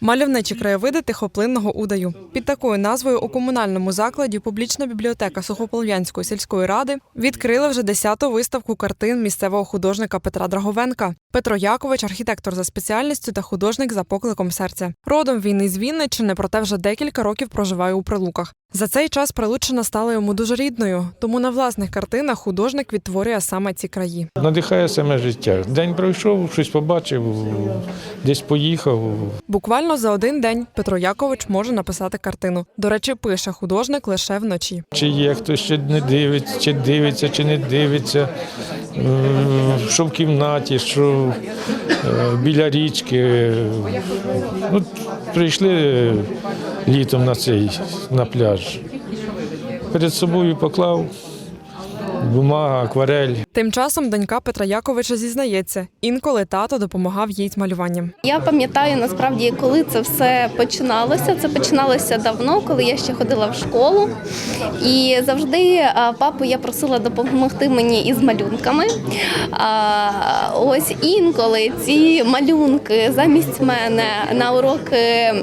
Мальовничі краєвиди тихоплинного удаю. Під такою назвою у комунальному закладі публічна бібліотека Сухополов'янської сільської ради відкрила вже 10-ту виставку картин місцевого художника Петра Драговенка. Петро Якович, архітектор за спеціальністю та художник за покликом серця. Родом він із Вінниччини, проте вже декілька років проживає у Прилуках. За цей час Прилуччина стала йому дуже рідною, тому на власних картинах художник відтворює саме ці краї. Надихає саме життя. День пройшов, щось побачив, десь поїхав. Буквально за один день Петро Якович може написати картину. До речі, пише художник лише вночі. Чи є хтось ще не дивиться, чи дивиться, чи не дивиться. Що в кімнаті, що е, біля річки. Ну, прийшли літом на цей на пляж. Перед собою поклав бумага, акварель. Тим часом донька Петра Яковича зізнається, інколи тато допомагав їй з малюванням. Я пам'ятаю насправді, коли це все починалося. Це починалося давно, коли я ще ходила в школу. І завжди папу я просила допомогти мені із малюнками. Ось інколи ці малюнки замість мене на уроки,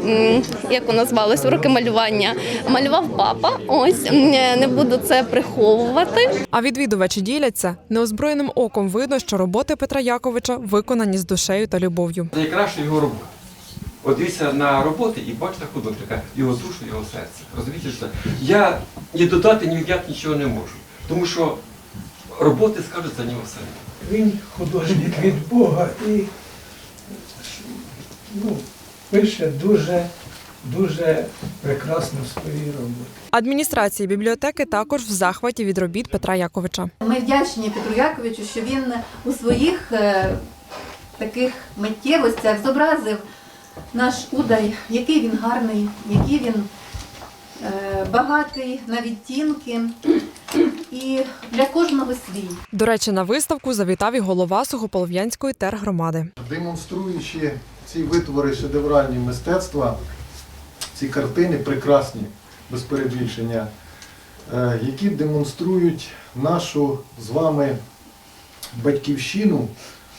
як воно звалось, уроки малювання, малював папа. Ось не буду це приховувати. А відвідувачі діляться неозброєним оком видно, що роботи Петра Яковича виконані з душею та любов'ю. найкраща його робота. От дивіться на роботи і бачите художника, його душу, його серце. Розумієте, що я ні додати, ні відняти нічого не можу. Тому що роботи скажуть за нього все. Він художник від Бога і ну, пише дуже, дуже прекрасно свої роботи. Адміністрація бібліотеки також в захваті від робіт Петра Яковича. Ми вдячні Петру Яковичу, що він у своїх е, таких миттєвостях зобразив наш удай, який він гарний, який він е, багатий на відтінки і для кожного свій. До речі, на виставку завітав і голова Сухополов'янської тергромади. демонструючи ці витвори шедевральні мистецтва, ці картини прекрасні, без перебільшення, е, які демонструють нашу з вами батьківщину,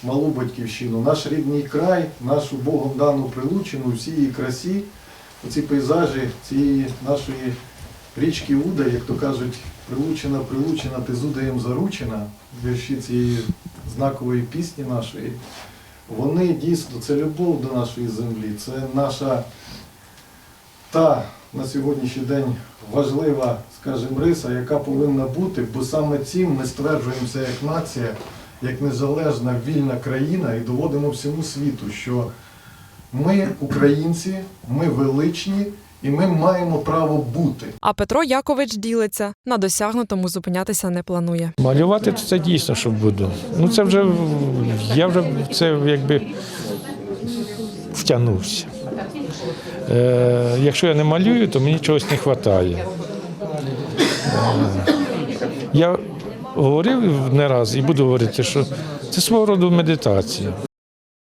малу батьківщину, наш рідний край, нашу Богом дану Прилучину, у всій її красі, оці пейзажі цієї нашої річки Уда, як то кажуть, Прилучина, Прилучина, ти з Удаєм заручена, вірші цієї знакової пісні нашої. Вони дійсно, це любов до нашої землі, це наша та на сьогоднішній день важлива, скажімо, риса, яка повинна бути, бо саме цим ми стверджуємося як нація, як незалежна вільна країна і доводимо всьому світу, що ми, українці, ми величні і ми маємо право бути. А Петро Якович ділиться на досягнутому зупинятися не планує. Малювати то це дійсно, що буду. Ну це вже я вже це якби втягнувся. Е, якщо я не малюю, то мені чогось не вистачає. Я говорив не раз і буду говорити, що це свого роду медитація.